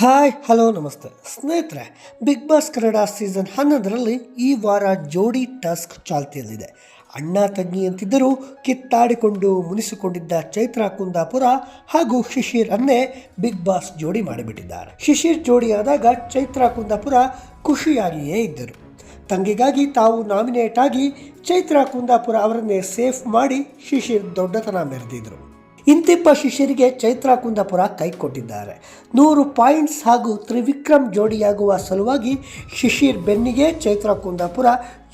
Hi, hello, ನಮಸ್ತೆ. ಸ್ನೇಹಿತರೆ big boss Kannada season ಹನ್ನೊಂದರಲ್ಲಿ ಈ ವಾರ ಜೋಡಿ ಟಾಸ್ಕ್ ಚಾಲ್ತಿಯಲ್ಲಿದೆ. ಅಣ್ಣ ತಂಗಿ ಅಂತಿದ್ದರೂ ಕಿತ್ತಾಡಿಕೊಂಡು ಮುನಿಸಿಕೊಂಡಿದ್ದ ಚೈತ್ರ ಕುಂದಾಪುರ ಹಾಗೂ ಶಿಶಿರ್ ಅನ್ನೇ ಬಿಗ್ ಬಾಸ್ ಜೋಡಿ ಮಾಡಿಬಿಟ್ಟಿದ್ದಾರೆ. ಶಿಶಿರ್ ಜೋಡಿಯಾದಾಗ ಚೈತ್ರ ಕುಂದಾಪುರ ಖುಷಿಯಾಗಿಯೇ ಇದ್ದರು. ತಂಗಿಗಾಗಿ ತಾವು ನಾಮಿನೇಟ್ ಆಗಿ ಚೈತ್ರ ಕುಂದಾಪುರ ಅವರನ್ನೇ ಸೇಫ್ ಮಾಡಿ ಶಿಶಿರ್ ದೊಡ್ಡತನ ಮೆರೆದಿದ್ರು. ಇಂತಿಪ್ಪ ಶಿಷ್ಯರಿಗೆ ಚೈತ್ರ ಕುಂದಾಪುರ ಕೈ ಕೊಟ್ಟಿದ್ದಾರೆ ನೂರು ಪಾಯಿಂಟ್ಸ್ ಹಾಗೂ ತ್ರಿವಿಕ್ರಮ್ ಜೋಡಿಯಾಗುವ ಸಲುವಾಗಿ ಶಿಶಿರ್ ಬೆನ್ನಿಗೆ ಚೈತ್ರ ಕುಂದಾಪುರ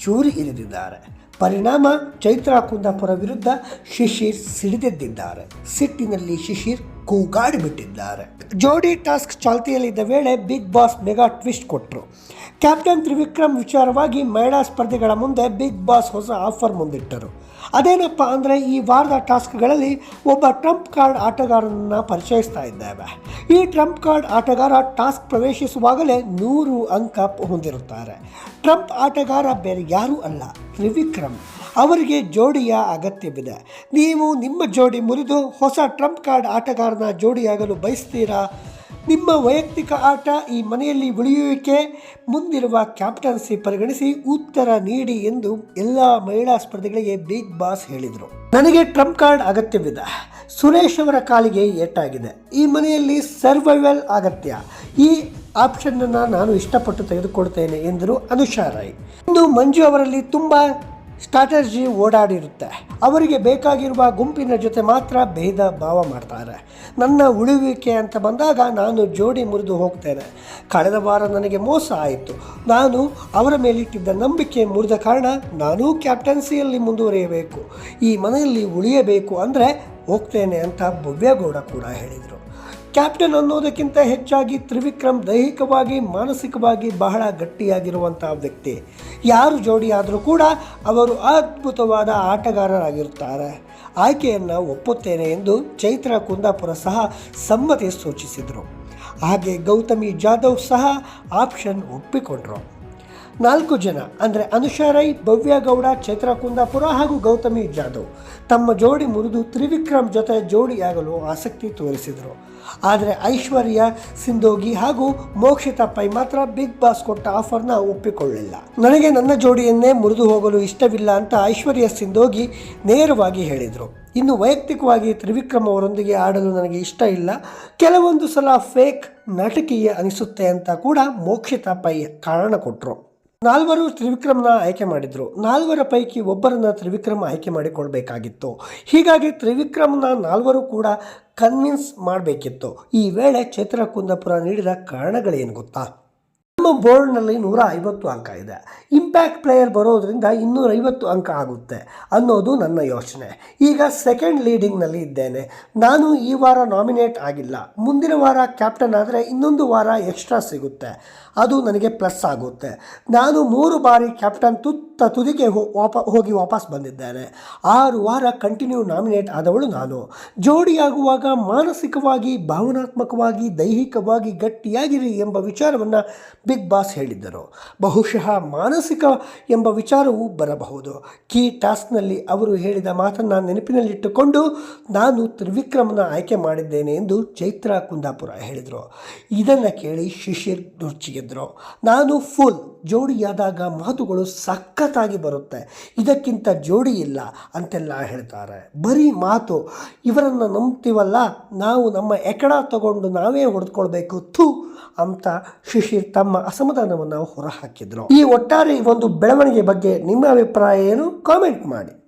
ಚೂರಿ ಇರಿದಿದ್ದಾರೆ. ಪರಿಣಾಮ ಚೈತ್ರ ಕುಂದಾಪುರ ವಿರುದ್ಧ ಶಿಶಿರ್ ಸಿಡಿದೆದ್ದಿದ್ದಾರೆ. ಸಿಟ್ಟಿನಲ್ಲಿ ಶಿಶಿರ್ ಕೂಗಾಡಿ ಬಿಟ್ಟಿದ್ದಾರೆ. ಜೋಡಿ ಟಾಸ್ಕ್ ಚಾಲ್ತಿಯಲ್ಲಿದ್ದ ವೇಳೆ ಬಿಗ್ ಬಾಸ್ ಮೆಗಾ ಟ್ವಿಸ್ಟ್ ಕೊಟ್ಟರು ಕ್ಯಾಪ್ಟನ್ ತ್ರಿವಿಕ್ರಮ್ ವಿಚಾರವಾಗಿ ಮಹಿಳಾ ಸ್ಪರ್ಧೆಗಳ ಮುಂದೆ ಬಿಗ್ ಬಾಸ್ ಹೊಸ ಆಫರ್ ಮುಂದಿಟ್ಟರು. ಅದೇನಪ್ಪ ಅಂದರೆ ಈ ವಾರದ ಟಾಸ್ಕ್ಗಳಲ್ಲಿ ಒಬ್ಬ ಟ್ರಂಪ್ ಕಾರ್ಡ್ ಆಟಗಾರನನ್ನು ಪರಿಚಯಿಸ್ತಾ ಇದ್ದೇವೆ. ಈ ಟ್ರಂಪ್ ಕಾರ್ಡ್ ಆಟಗಾರ ಟಾಸ್ಕ್ ಪ್ರವೇಶಿಸುವಾಗಲೇ ನೂರು ಅಂಕ ಹೊಂದಿರುತ್ತಾರೆ. ಟ್ರಂಪ್ ಆಟಗಾರ ಬೇರೆ ಯಾರೂ ಅಲ್ಲ, ತ್ರಿವಿಕ್ರಮ್. ಅವರಿಗೆ ಜೋಡಿಯ ಅಗತ್ಯವಿದೆ. ನೀವು ನಿಮ್ಮ ಜೋಡಿ ಮುರಿದು ಹೊಸ ಟ್ರಂಪ್ ಕಾರ್ಡ್ ಆಟಗಾರನ ಜೋಡಿಯಾಗಲು ಬಯಸ್ತೀರಾ? ನಿಮ್ಮ ವೈಯಕ್ತಿಕ ಆಟ ಈ ಮನೆಯಲ್ಲಿ ಉಳಿಯುವಿಕೆ ಮುಂದಿರುವ ಕ್ಯಾಪ್ಟನ್ಸಿ ಪರಿಗಣಿಸಿ ಉತ್ತರ ನೀಡಿ ಎಂದು ಎಲ್ಲ ಮಹಿಳಾ ಸ್ಪರ್ಧಿಗಳಿಗೆ ಬಿಗ್ ಬಾಸ್ ಹೇಳಿದರು. ನನಗೆ ಟ್ರಂಪ್ ಕಾರ್ಡ್ ಅಗತ್ಯವಿದೆ. ಸುರೇಶ್ ಅವರ ಕಾಲಿಗೆ ಏಟಾಗಿದೆ. ಈ ಮನೆಯಲ್ಲಿ ಸರ್ವೈವಲ್ ಅಗತ್ಯ. ಈ ಆಪ್ಷನ್ನನ್ನು ನಾನು ಇಷ್ಟಪಟ್ಟು ತೆಗೆದುಕೊಳ್ತೇನೆ ಎಂದರು ಅನುಷಾ ರಾಯ್. ಇಂದು ಮಂಜು ಅವರಲ್ಲಿ ತುಂಬ ಸ್ಟ್ರಾಟಜಿ ಓಡಾಡಿರುತ್ತೆ. ಅವರಿಗೆ ಬೇಕಾಗಿರುವ ಗುಂಪಿನ ಜೊತೆ ಮಾತ್ರ ಭೇದ ಭಾವ ಮಾಡ್ತಾರೆ. ನನ್ನ ಉಳುವಿಕೆ ಅಂತ ಬಂದಾಗ ನಾನು ಜೋಡಿ ಮುರಿದು ಹೋಗ್ತೇನೆ. ಕಳೆದ ವಾರ ನನಗೆ ಮೋಸ ಆಯಿತು. ನಾನು ಅವರ ಮೇಲಿಟ್ಟಿದ್ದ ನಂಬಿಕೆ ಮುರಿದ ಕಾರಣ ನಾನೂ ಕ್ಯಾಪ್ಟನ್ಸಿಯಲ್ಲಿ ಮುಂದುವರಿಯಬೇಕು. ಈ ಮನೆಯಲ್ಲಿ ಉಳಿಯಬೇಕು ಅಂದರೆ ಹೋಗ್ತೇನೆ ಅಂತ ಭವ್ಯಗೌಡ ಕೂಡ ಹೇಳಿದರು. ಕ್ಯಾಪ್ಟನ್ ಅನ್ನೋದಕ್ಕಿಂತ ಹೆಚ್ಚಾಗಿ ತ್ರಿವಿಕ್ರಮ್ ದೈಹಿಕವಾಗಿ, ಮಾನಸಿಕವಾಗಿ ಬಹಳ ಗಟ್ಟಿಯಾಗಿರುವಂಥ ವ್ಯಕ್ತಿ. ಯಾರು ಜೋಡಿಯಾದರೂ ಕೂಡ ಅವರು ಅದ್ಭುತವಾದ ಆಟಗಾರರಾಗಿರುತ್ತಾರೆ. ಆಯ್ಕೆಯನ್ನು ಒಪ್ಪುತ್ತೇನೆ ಎಂದು ಚೈತ್ರ ಕುಂದಾಪುರ ಸಹ ಸಮ್ಮತಿ ಸೂಚಿಸಿದರು. ಹಾಗೆ ಗೌತಮಿ ಜಾಧವ್ ಸಹ ಆಪ್ಷನ್ ಒಪ್ಪಿಕೊಂಡರು. ನಾಲ್ಕು ಜನ, ಅಂದರೆ ಅನುಷಾ ರೈ, ಭವ್ಯ ಗೌಡ ಚೈತ್ರ ಕುಂದಾಪುರ ಹಾಗೂ ಗೌತಮಿ ಜಾಧವ್, ತಮ್ಮ ಜೋಡಿ ಮುರಿದು ತ್ರಿವಿಕ್ರಮ್ ಜೊತೆ ಜೋಡಿಯಾಗಲು ಆಸಕ್ತಿ ತೋರಿಸಿದರು. ಆದರೆ ಐಶ್ವರ್ಯ, ಸಿಂಧೋಗಿ ಹಾಗೂ ಮೋಕ್ಷಿತಾ ಪೈ ಮಾತ್ರ ಬಿಗ್ ಬಾಸ್ ಕೊಟ್ಟ ಆಫರ್ನ ಒಪ್ಪಿಕೊಳ್ಳಿಲ್ಲ. ನನಗೆ ನನ್ನ ಜೋಡಿಯನ್ನೇ ಮುರಿದು ಹೋಗಲು ಇಷ್ಟವಿಲ್ಲ ಅಂತ ಐಶ್ವರ್ಯ ಸಿಂಧೋಗಿ ನೇರವಾಗಿ ಹೇಳಿದರು. ಇನ್ನು ವೈಯಕ್ತಿಕವಾಗಿ ತ್ರಿವಿಕ್ರಮ್ ಅವರೊಂದಿಗೆ ಆಡಲು ನನಗೆ ಇಷ್ಟ ಇಲ್ಲ. ಕೆಲವೊಂದು ಸಲ ಫೇಕ್ ನಾಟಕೀಯ ಅನಿಸುತ್ತೆ ಅಂತ ಕೂಡ ಮೋಕ್ಷಿತಾ ಪೈ ಕಾರಣ ಕೊಟ್ಟರು ನಾಲ್ವರು ತ್ರಿವಿಕ್ರಮ್ನ ಆಯ್ಕೆ ಮಾಡಿದ್ರು. ನಾಲ್ವರ ಪೈಕಿ ಒಬ್ಬರನ್ನ ತ್ರಿವಿಕ್ರಮ್ ಆಯ್ಕೆ ಮಾಡಿಕೊಳ್ಬೇಕಾಗಿತ್ತು. ಹೀಗಾಗಿ ತ್ರಿವಿಕ್ರಮ್ನ ನಾಲ್ವರು ಕೂಡ ಕನ್ವಿನ್ಸ್ ಮಾಡಬೇಕಿತ್ತು. ಈ ವೇಳೆ ಚೈತ್ರ ಕುಂದಾಪುರ ನೀಡಿದ ಕಾರಣಗಳೇನು ಗೊತ್ತಾ? ನಮ್ಮ ಬೋರ್ಡ್ನಲ್ಲಿ ನೂರ ಐವತ್ತು ಅಂಕ ಇದೆ. ಇಂಪ್ಯಾಕ್ಟ್ ಪ್ಲೇಯರ್ ಬರೋದರಿಂದ ಇನ್ನೂರೈವತ್ತು ಅಂಕ ಆಗುತ್ತೆ ಅನ್ನೋದು ನನ್ನ ಯೋಚನೆ. ಈಗ ಸೆಕೆಂಡ್ ಲೀಡಿಂಗ್ನಲ್ಲಿ ಇದ್ದೇನೆ. ನಾನು ಈ ವಾರ ನಾಮಿನೇಟ್ ಆಗಿಲ್ಲ. ಮುಂದಿನ ವಾರ ಕ್ಯಾಪ್ಟನ್ ಆದರೆ ಇನ್ನೊಂದು ವಾರ ಎಕ್ಸ್ಟ್ರಾ ಸಿಗುತ್ತೆ. ಅದು ನನಗೆ ಪ್ಲಸ್ ಆಗುತ್ತೆ. ನಾನು ಮೂರು ಬಾರಿ ಕ್ಯಾಪ್ಟನ್ ತುತ್ತ ತುದಿಗೆ ವಾಪ, ಹೋಗಿ ವಾಪಸ್ ಬಂದಿದ್ದೇನೆ. ಆರು ವಾರ ಕಂಟಿನ್ಯೂ ನಾಮಿನೇಟ್ ಆದವಳು ನಾನು. ಜೋಡಿಯಾಗುವಾಗ ಮಾನಸಿಕವಾಗಿ, ಭಾವನಾತ್ಮಕವಾಗಿ, ದೈಹಿಕವಾಗಿ ಗಟ್ಟಿಯಾಗಿರಿ ಎಂಬ ವಿಚಾರವನ್ನು ಬಿಗ್ ಬಾಸ್ ಹೇಳಿದ್ದರು. ಬಹುಶಃ ಮಾನಸಿಕ ಎಂಬ ವಿಚಾರವೂ ಬರಬಹುದು. ಕೀ ಟಾಸ್ಕ್ನಲ್ಲಿ ಅವರು ಹೇಳಿದ ಮಾತನ್ನು ನೆನಪಿನಲ್ಲಿಟ್ಟುಕೊಂಡು ನಾನು ತ್ರಿವಿಕ್ರಮನ ಆಯ್ಕೆ ಮಾಡಿದ್ದೇನೆ ಎಂದು ಚೈತ್ರ ಕುಂದಾಪುರ ಹೇಳಿದರು. ಇದನ್ನು ಕೇಳಿ ಶಿಶಿರ್ ನುರ್ಚಿಗೆದ್ರು. ನಾನು ಫುಲ್ ಜೋಡಿಯಾದಾಗ ಮಾತುಗಳು ಸಖತ್ತಾಗಿ ಬರುತ್ತೆ. ಇದಕ್ಕಿಂತ ಜೋಡಿ ಇಲ್ಲ ಅಂತೆಲ್ಲ ಹೇಳ್ತಾರೆ. ಬರೀ ಮಾತು. ಇವರನ್ನು ನಂಬ್ತೀವಲ್ಲ? ನಾವು ನಮ್ಮ ಎಕಡ ತಗೊಂಡು ನಾವೇ ಹೊಡೆದುಕೊಳ್ಬೇಕು. ಥೂ ಅಂತ ಶಿಶಿರ್ ತಮ್ಮ ಅಸಮಾಧಾನವನ್ನು ಹೊರಹಾಕಿದ್ರು. ಈ ಒಟ್ಟಾರೆ ಒಂದು ಬೆಳವಣಿಗೆ ಬಗ್ಗೆ ನಿಮ್ಮ ಅಭಿಪ್ರಾಯ ಏನು? ಕಾಮೆಂಟ್ ಮಾಡಿ.